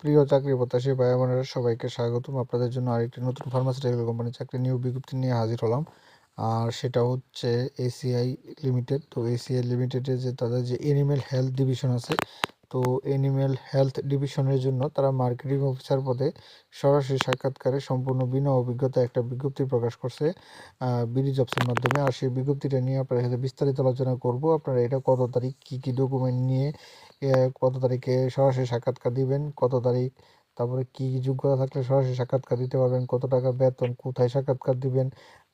প্রিয় চাকরি প্রত্যাশী ভাই বোনেরা, সবাইকে স্বাগতম। আপনাদের জন্য আরেকটি নতুন ফার্মাসিউটিক্যাল কোম্পানির চাকরি নিয়োগ বিজ্ঞপ্তি নিয়ে হাজির হলাম। আর সেটা হচ্ছে এসিআই লিমিটেড তো এসিআই লিমিটেডের যে তাদের যে এনিম্যাল হেলথ ডিভিশন আছে তো এনিম্যাল হেলথ ডিভিশনের জন্য তারা মার্কেটিং অফিসার পদে সরাসরি সাক্ষাৎকারে সম্পূর্ণ বিনা অভিজ্ঞতা একটা বিজ্ঞপ্তি প্রকাশ করছে। বিডি জবসের মাধ্যমে। আর সেই বিজ্ঞপ্তিটা নিয়ে আপনার সাথে বিস্তারিত আলোচনা করব। আপনারা এটা কত তারিখ কী কী ডকুমেন্ট নিয়ে কত তারিখে সরাসরি সাক্ষাৎকার দিবেন, কত তারিখ তারপরে কি যোগ্যতা থাকলে সরাসরি সাক্ষাৎকার দিতে পারবেন, কত টাকা বেতন, কোথায় সাক্ষাৎকার দিবেন,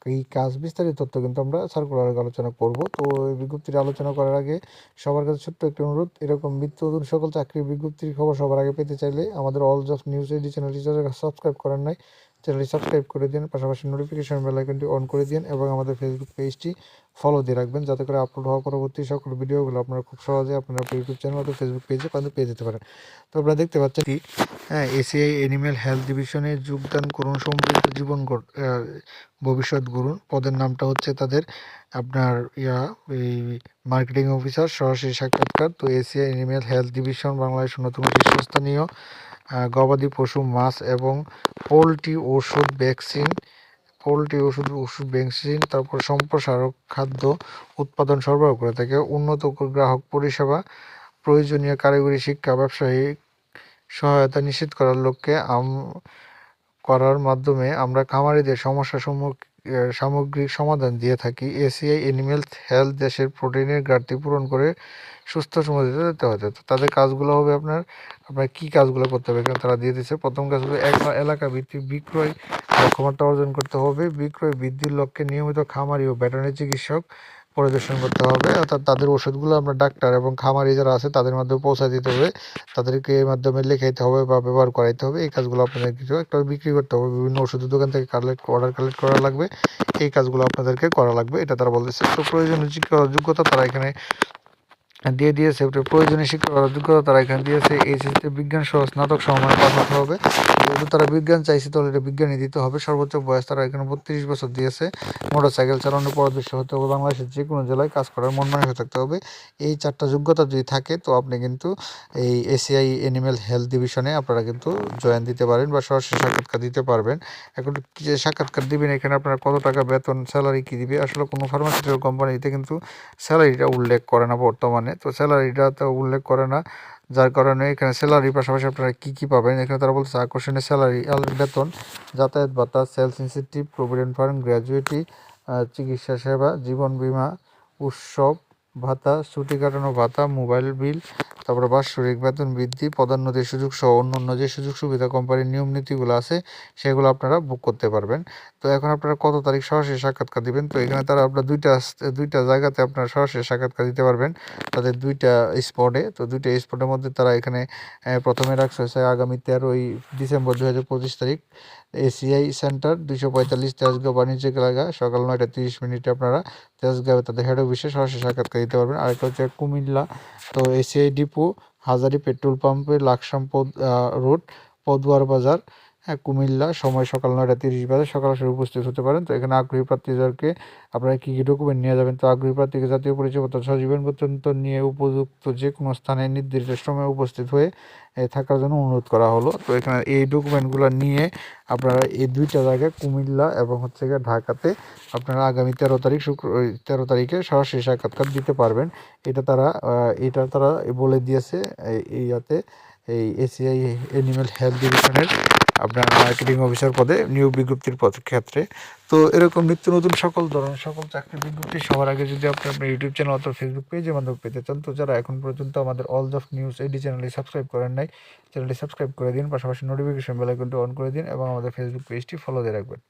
এই কাজ বিস্তারিত তথ্য কিন্তু আমরা সার্কুলার আলোচনা করব। তো এই বিজ্ঞপ্তির আলোচনা করার আগে সবার কাছে ছোট্ট একটি অনুরোধ, এরকম নতুন সকল চাকরির বিজ্ঞপ্তির খবর সবার আগে পেতে চাইলে আমাদের অল জব নিউজ এডি চ্যানেলটি যারা সাবস্ক্রাইব করেন নাই চ্যানেলটি সাবস্ক্রাইব করে দিন, পাশাপাশি নোটিফিকেশন বেল আইকনটি অন করে দিন এবং আমাদের ফেসবুক পেজটি ফলো দিয়ে রাখবেন যাতে করে আপলোড হওয়া পরবর্তী সকল ভিডিওগুলো আপনারা খুব সহজে আপনারা ইউটিউব চ্যানেল অথবা ফেসবুক পেজে কিন্তু পেয়ে যেতে পারেন। তো আপনারা দেখতে পাচ্ছেন কি হ্যাঁ এসিআই অ্যানিম্যাল হেলথ ডিভিশনে যোগদান করুন সমৃদ্ধ জীবন ভবিষ্যৎ গড়ুন। পদের নামটা হচ্ছে তাদের আপনার ইয়া, এই মার্কেটিং অফিসার সরাসরি সাক্ষাৎকার। তো ACI animal health division Bangladesh অন্যতম শীর্ষস্থানীয় গবাদি পশু, মাছ এবং পোলট্রি ওষুধ ভ্যাকসিন পোলট্রি ওষুধ ওষুধ ভ্যাকসিন, তারপর সম্প্রসারক খাদ্য উৎপাদন সরবরাহ করে থাকে। উন্নত গ্রাহক পরিষেবা, প্রয়োজনীয় কারিগরি শিক্ষা, ব্যবসায়িক সহায়তা নিশ্চিত করার লক্ষ্যে আম করার মাধ্যমে আমরা খামারিদের সমস্যা সামগ্রিক সমাধান দিয়ে থাকি। এসিআই অ্যানিমেল হেলথ দেশের প্রোটিনের ঘাটতি পূরণ করে সুস্থ সমাজ দিতে তো তাদের কাজগুলো হবে আপনার আপনার কী কাজগুলো করতে হবে? এখানে তারা দিয়ে দিচ্ছে প্রথম কাজগুলো এক এলাকা ভিত্তিক বিক্রয় ক্ষমতা অর্জন করতে হবে, বিক্রয় বৃদ্ধির লক্ষ্যে নিয়মিত খামারি ও ভেটেরিনারি চিকিৎসক পরিদর্শন করতে হবে, অর্থাৎ তাদের ওষুধগুলো আমরা ডাক্তার এবং খামারি যারা আছে তাদের মাধ্যমে পৌঁছায় দিতে হবে, তাদেরকে এর মাধ্যমে লেখাইতে হবে বা ব্যবহার করাইতে হবে, এই কাজগুলো আপনাদের কিছু একটা বিক্রি করতে হবে, বিভিন্ন ওষুধের দোকান থেকে কালেক্ট অর্ডার কালেক্ট করা লাগবে, এই কাজগুলো আপনাদেরকে করা লাগবে, এটা তারা বলতেছে। তো প্রয়োজনীয় যোগ্যতা তারা এখানে দিয়ে দিয়েছে প্রয়োজনীয় শিক্ষা যোগ্যতা তারা এখানে দিয়েছে এইচএসসি বিজ্ঞান সহ স্নাতক সমমানে পাস হতে হবে। যেহেতু তারা বিজ্ঞান চাইছে, তাহলে এটা বিজ্ঞানই দিতে হবে। সর্বোচ্চ বয়স তারা এখানে বত্রিশ বছর দিয়েছে। মোটর সাইকেল চালানোর পরদর্শী হতে হবে, বাংলাদেশের যে কোনো জেলায় কাজ করার মন মানসিক থাকতে হবে। এই চারটা যোগ্যতা যদি থাকে, তো আপনি কিন্তু এই এসিআই অ্যানিম্যাল হেলথ ডিভিশনে আপনারা কিন্তু জয়েন দিতে পারেন বা সরাসরি সাক্ষাৎকার দিতে পারবেন। এখন যে সাক্ষাৎকার দিবেন, এখানে আপনারা কত টাকা বেতন, স্যালারি কী দিবে? আসলে কোনো ফার্মাসিউটিক্যাল কোম্পানিতে কিন্তু স্যালারিটা উল্লেখ করে না বর্তমানে। তো স্যালারিটা তো উল্লেখ করে না। যার কারণে এখানে স্যালারির পাশাপাশি আপনারা কী কী পাবেন? এখানে তারা বলছে, আকর্ষণীয় স্যালারি বেতন, যাতায়াত ভাতা sales incentive provident fund gratuity চিকিৎসা সেবা, জীবন বিমা, উৎসব ভাতা, ছুটি কাটানো ভাতা মোবাইল বিল তারপরে বাৎসরিক বেতন বৃদ্ধি, পদোন্নতির সুযোগ সহ অন্য অন্য যে সুযোগ সুবিধা কোম্পানির নিয়ম নীতিগুলো আছে, সেগুলো আপনারা বুক করতে পারবেন। তো এখন আপনারা কত তারিখ সরাসরি সাক্ষাৎকার দিবেন? তো এখানে তারা আপনার দুইটা দুইটা জায়গাতে আপনারা সরাসরি সাক্ষাৎকার দিতে পারবেন। তাদের দুইটা স্পটে, তো দুইটা স্পটের মধ্যে তারা এখানে প্রথমে রাখছে হচ্ছে আগামী তেরোই ডিসেম্বর দু হাজার পঁচিশ তারিখ। এসিআই সেন্টার, দুইশো পঁয়তাল্লিশ তেজগাঁও বাণিজ্যিক এলাকা, সকাল নয়টা তিরিশ মিনিটে আপনারা তেজগাঁও তাদের হেড অফিসে সরাসরি সাক্ষাৎকার দিতে পারবেন। আরেকটা হচ্ছে কুমিল্লা, তো এসিআই ডিপো হাজারি পেট্রোল পাম্পের লাকসাম পদ রোড পদুয়ার বাজার। কুমিল্লা সময় সকাল নয়টা তিরিশ বাজে, সকাল সকাল উপস্থিত হতে পারেন। তো এখানে আগ্রহী প্রার্থীদেরকে আপনারা কী কী ডকুমেন্ট নিয়ে যাবেন? তো আগ্রহী প্রার্থীকে জাতীয় পরিচয়পত্র সজীবন পর্যন্ত নিয়ে উপযুক্ত যে কোনো স্থানে নির্দিষ্ট সময়ে উপস্থিত হয়ে থাকার জন্য অনুরোধ করা হলো। তো এখানে এই ডকুমেন্টগুলো নিয়ে আপনারা এই দুইটা জায়গায় কুমিল্লা এবং হচ্ছে গিয়ে ঢাকাতে আপনারা আগামী তেরো তারিখ শুক্র তেরো তারিখে সরাসরি সাক্ষাৎকার দিতে পারবেন। এটা তারা এটা তারা বলে দিয়েছে এই ইয়াতে, এই এসিআই অ্যানিম্যাল হেলথ ডিভিশনের আপনার মার্কেটিং অফিসার পদে নিয়োগ বিজ্ঞপ্তির ক্ষেত্রে তো এরকম নিত্য নতুন সকল ধরনের সকল চাকরি বিজ্ঞপ্তি সবার আগে যদি আপনি আপনার ইউটিউব চ্যানেল অথবা ফেসবুক পেজের মাধ্যমে পেতে চান, তো যারা এখন পর্যন্ত আমাদের অল দফ নিউজ এইডি চ্যানেলটি সাবস্ক্রাইব করেন নাই চ্যানেলটি সাবস্ক্রাইব করে দিন, পাশাপাশি নোটিফিকেশন বেলাইকনটি অন করে দিন এবং আমাদের ফেসবুক পেজটি ফলো দিয়ে রাখবেন।